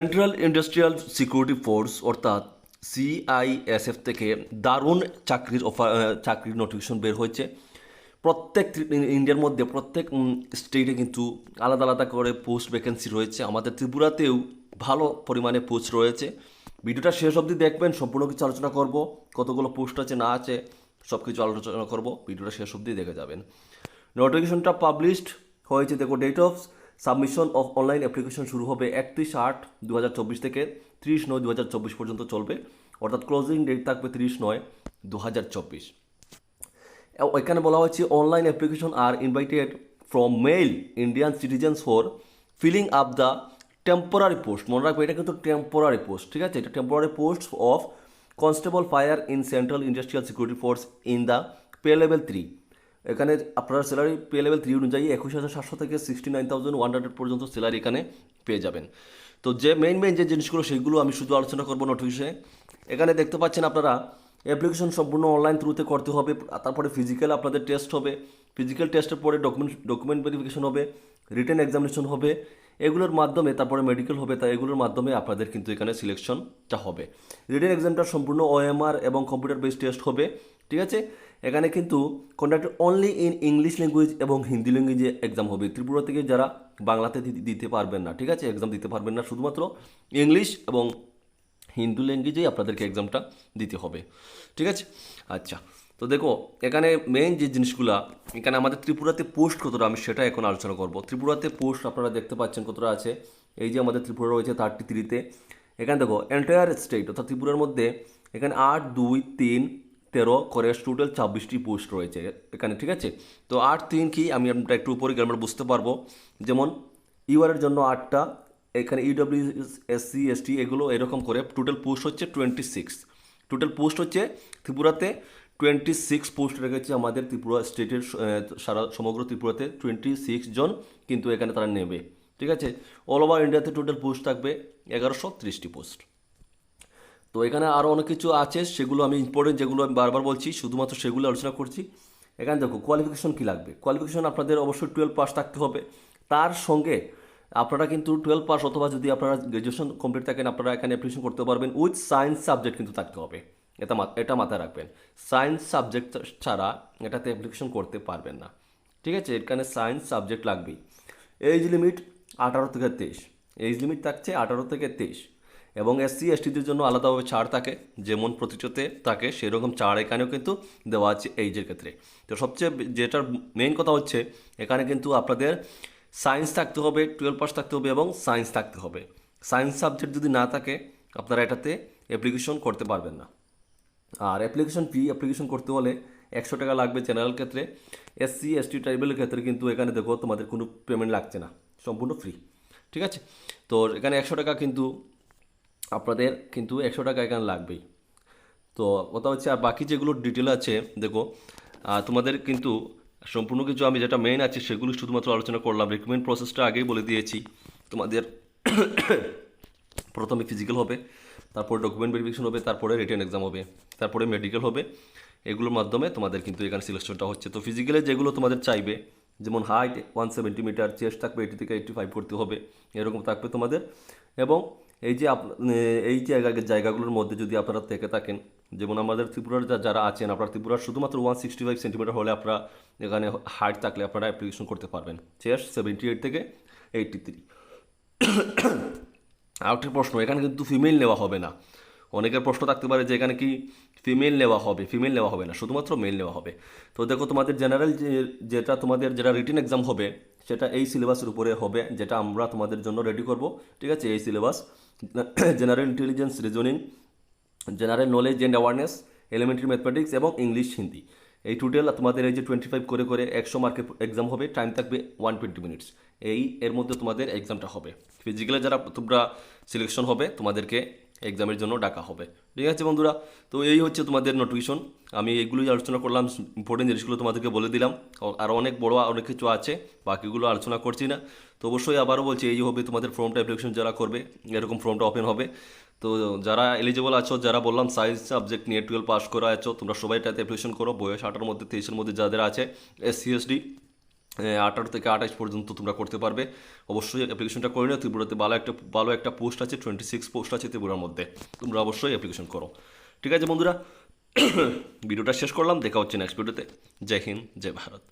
Central industrial security force অর্থাৎ CISF থেকে দারুণ চাকরির অফার চাকরির নোটিফিকেশন বের হয়েছে। প্রত্যেক ইন্ডিয়ার মধ্যে প্রত্যেক স্টেটে কিন্তু আলাদা আলাদা করে পোস্ট ভ্যাকেন্সি রয়েছে। আমাদের ত্রিপুরাতেও ভালো পরিমাণে পোস্ট রয়েছে। ভিডিওটা শেষ অবধি দেখবেন, সম্পূর্ণ কিছু আলোচনা করব। কতগুলো পোস্ট আছে, না আছে সব কিছু আলোচনা করব। ভিডিওটা শেষ অবধি দেখে যাবেন। নোটিফিকেশনটা পাবলিশড হয়েছে দেখো date of submission of online application শুরু হবে একত্রিশ আট দু থেকে ত্রিশ নয় দু পর্যন্ত চলবে। অর্থাৎ ক্লোজিং ডেট থাকবে ত্রিশ নয় দু এখানে বলা হয়েছে, online application R invited from male Indian citizens for filling up the temporary post মনে রাখবে, এটা কিন্তু টেম্পোরারি পোস্ট ঠিক আছে? এটা temporary post of constable fire in central industrial security force in the pay level three এখানে আপনার salary pay level three অনুযায়ী একুশ হাজার সাতশো থেকে sixty nine thousand one hundred পর্যন্ত স্যালারি এখানে পেয়ে যাবেন। তো যে মেইন মেইন যে জিনিসগুলো সেইগুলো আমি শুধু আলোচনা করব নোটিফিকেশনে এখানে দেখতে পাচ্ছেন আপনারা অ্যাপ্লিকেশন সম্পূর্ণ অনলাইন থ্রুতে করতে হবে, তারপরে ফিজিক্যাল আপনাদের টেস্ট হবে। ফিজিক্যাল টেস্টের পরে ডকুমেন্ট ডকুমেন্ট ভেরিফিকেশন হবে রিটেন এক্সামিনেশন হবে। এগুলোর মাধ্যমে তারপরে মেডিকেল হবে, তা এগুলোর মাধ্যমে আপনাদের কিন্তু এখানে সিলেকশনটা হবে। রিটেন এক্সামটা সম্পূর্ণ ওএমআর এবং কম্পিউটার বেসড টেস্ট হবে, ঠিক আছে? এখানে কিন্তু conducted only in English language এবং হিন্দি ল্যাঙ্গুয়েজে এক্সাম হবে। ত্রিপুরা থেকে যারা বাংলাতে দিতে পারবেন না, ঠিক আছে? এক্সাম দিতে পারবেন না, শুধুমাত্র ইংলিশ এবং হিন্দু ল্যাঙ্গুয়েজেই আপনাদেরকে এক্সামটা দিতে হবে, ঠিক আছে? আচ্ছা তো দেখো, এখানে মেইন যে জিনিসগুলা, এখানে আমাদের ত্রিপুরাতে পোস্ট কতটা, আমি সেটা এখন আলোচনা করব। ত্রিপুরাতে পোস্ট আপনারা দেখতে পাচ্ছেন কতটা আছে। এই যে আমাদের ত্রিপুরা রয়েছে থার্টি থ্রিতে এখানে দেখো এন্টায়ার স্টেট অর্থাৎ ত্রিপুরার মধ্যে এখানে আট, দুই, তিন তেরো করে টোটাল ছাব্বিশটি পোস্ট রয়েছে এখানে, ঠিক আছে? তো আট, তিন কি? আমি আমরা একটু উপরে গেলে বুঝতে পারব। যেমন ইউআরের জন্য আটটা, এখানে ইডব্লিউ এসসি এসটি এগুলো এরকম করে টোটাল পোস্ট হচ্ছে টোয়েন্টি সিক্স টোটাল পোস্ট হচ্ছে ত্রিপুরাতে টোয়েন্টি সিক্স পোস্ট রেখেছে আমাদের ত্রিপুরা স্টেটের সারা সমগ্র ত্রিপুরাতে টোয়েন্টি সিক্স জন কিন্তু এখানে তারা নেবে, ঠিক আছে? অল ওভার ইন্ডিয়াতে টোটাল পোস্ট থাকবে এগারোশো ত্রিশটি পোস্ট তো এখানে আরও অনেক কিছু আছে, সেগুলো আমি ইম্পর্টেন্ট যেগুলো আমি বারবার বলছি, শুধুমাত্র সেগুলো আলোচনা করছি। এখানে দেখো কোয়ালিফিকেশন কী লাগবে? কোয়ালিফিকেশন আপনাদের অবশ্যই টুয়েলভ পাস থাকতে হবে। তার সঙ্গে আপনারা কিন্তু টুয়েলভ পাস অথবা যদি আপনারা গ্র্যাজুয়েশন কমপ্লিট থাকেন, আপনারা এখানে অ্যাপ্লিকেশন করতে পারবেন। উইথ সায়েন্স সাবজেক্ট কিন্তু থাকতে হবে। এটা এটা মাথায় রাখবেন। সায়েন্স সাবজেক্ট ছাড়া এটাতে অ্যাপ্লিকেশন করতে পারবেন না। ঠিক আছে? এখানে সায়েন্স সাবজেক্ট লাগবেই। এজ লিমিট আঠারো থেকে তেইশ। এজ লিমিট থাকছে আঠারো থেকে তেইশ। এবং এসসি এসটিদের জন্য আলাদাভাবে ছাড় থাকে, যেমন প্রতিটিতে থাকে, সেরকম ছাড় এখানেও কিন্তু দেওয়া আছে এইজের ক্ষেত্রে। তো সবচেয়ে যেটার মেইন কথা হচ্ছে, এখানে কিন্তু আপনাদের সায়েন্স থাকতে হবে টুয়েলভ পাস থাকতে হবে এবং সায়েন্স থাকতে হবে। সায়েন্স সাবজেক্ট যদি না থাকে, আপনারা এটাতে অ্যাপ্লিকেশন করতে পারবেন না। আর অ্যাপ্লিকেশন ফি অ্যাপ্লিকেশন করতে হলে একশো টাকা লাগবে জেনারেল ক্ষেত্রে। এসসি এসটি ট্রাইবেলের ক্ষেত্রে কিন্তু এখানে দেখো তোমাদের কোনো পেমেন্ট লাগছে না, সম্পূর্ণ ফ্রি ঠিক আছে? তো এখানে একশো টাকা কিন্তু আপনাদের কিন্তু একশো টাকা এখানে লাগবেই। তো কথা হচ্ছে, আর বাকি যেগুলো ডিটেল আছে, দেখো তোমাদের কিন্তু সম্পূর্ণ কিছু আমি যেটা মেইন আছে সেগুলো শুধুমাত্র আলোচনা করলাম। রিক্রুটমেন্ট প্রসেসটা আগেই বলে দিয়েছি। তোমাদের প্রথমে ফিজিক্যাল হবে, তারপরে ডকুমেন্ট ভেরিফিকেশন হবে, তারপরে রিটার্ন এক্সাম হবে, তারপরে মেডিকেল হবে। এগুলোর মাধ্যমে তোমাদের কিন্তু এখানে সিলেকশনটা হচ্ছে। তো ফিজিক্যালে যেগুলো তোমাদের চাইবে, যেমন হাইট ওয়ান সেন্টিমিটার চেস্ট থাকবে এইটি থেকে এইটি ফাইভ করতে হবে, এরকম থাকবে তোমাদের। এবং এই যে এই জায়গা জায়গাগুলোর মধ্যে যদি আপনারা থেকে থাকেন, যেমন আমাদের ত্রিপুরার যারা আছেন, আপনার ত্রিপুরার শুধুমাত্র ওয়ান সিক্সটি ফাইভ সেন্টিমিটার হলে আপনারা এখানে হাইট থাকলে আপনারা অ্যাপ্লিকেশন করতে পারবেন। চেস্ট সেভেন্টি এইট থেকে এইটটি থ্রি আরেকটি প্রশ্ন, এখানে কিন্তু ফিমেল নেওয়া হবে না। অনেকের প্রশ্ন থাকতে পারে যে এখানে কি ফিমেল নেওয়া হবে ফিমেল নেওয়া হবে না, শুধুমাত্র মেল নেওয়া হবে। তো দেখো তোমাদের জেনারেল যেটা তোমাদের, যেটা রিটেন এক্সাম হবে, সেটা এই সিলেবাসের উপরে হবে, যেটা আমরা তোমাদের জন্য রেডি করব। ঠিক আছে? এই syllabus general intelligence reasoning general knowledge and awareness elementary mathematics এবং ইংলিশ হিন্দি এই টোটাল তোমাদের এই যে টোয়েন্টি ফাইভ করে করে একশো মার্কের এক্সাম হবে টাইম থাকবে ওয়ান টোয়েন্টি মিনিটস এই এর মধ্যে তোমাদের এক্সামটা হবে। ফিজিক্যালে যারা তোমরা সিলেকশন হবে, তোমাদেরকে এক্সামের জন্য ডাকা হবে। ঠিক আছে বন্ধুরা? তো এই হচ্ছে তোমাদের নোটিফিকেশন আমি এইগুলোই আলোচনা করলাম। ইম্পর্টেন্ট জিনিসগুলো তোমাদেরকে বলে দিলাম। আর অনেক বড় অনেক কিছু আছে। বাকিগুলো আলোচনা করছি না। তো অবশ্যই আবারও বলছি, এই হবে তোমাদের ফর্মটা অ্যাপ্লিকেশন যারা করবে, এরকম ফর্মটা ওপেন হবে। তো যারা এলিজিবল আছো, যারা বললাম সায়েন্স সাবজেক্ট নিয়ে টুয়েলভ পাস করা আছো, তোমরা সবাই এটাতে অ্যাপ্লিকেশন করো। বয়স আঠারোর মধ্যে, তেইশের মধ্যে যাদের আছে এস সি এস ডি আঠারো থেকে আঠাশ পর্যন্ত তোমরা করতে পারবে। অবশ্যই অ্যাপ্লিকেশনটা করে নিও। ত্রিপুরাতে ভালো একটা ভালো একটা পোস্ট আছে টোয়েন্টি সিক্স পোস্ট আছে ত্রিপুরার মধ্যে। তোমরা অবশ্যই অ্যাপ্লিকেশন করো। ঠিক আছে বন্ধুরা, ভিডিওটা শেষ করলাম। দেখা হচ্ছে নেক্সট ভিডিওতে জয় হিন্দ, জয় ভারত।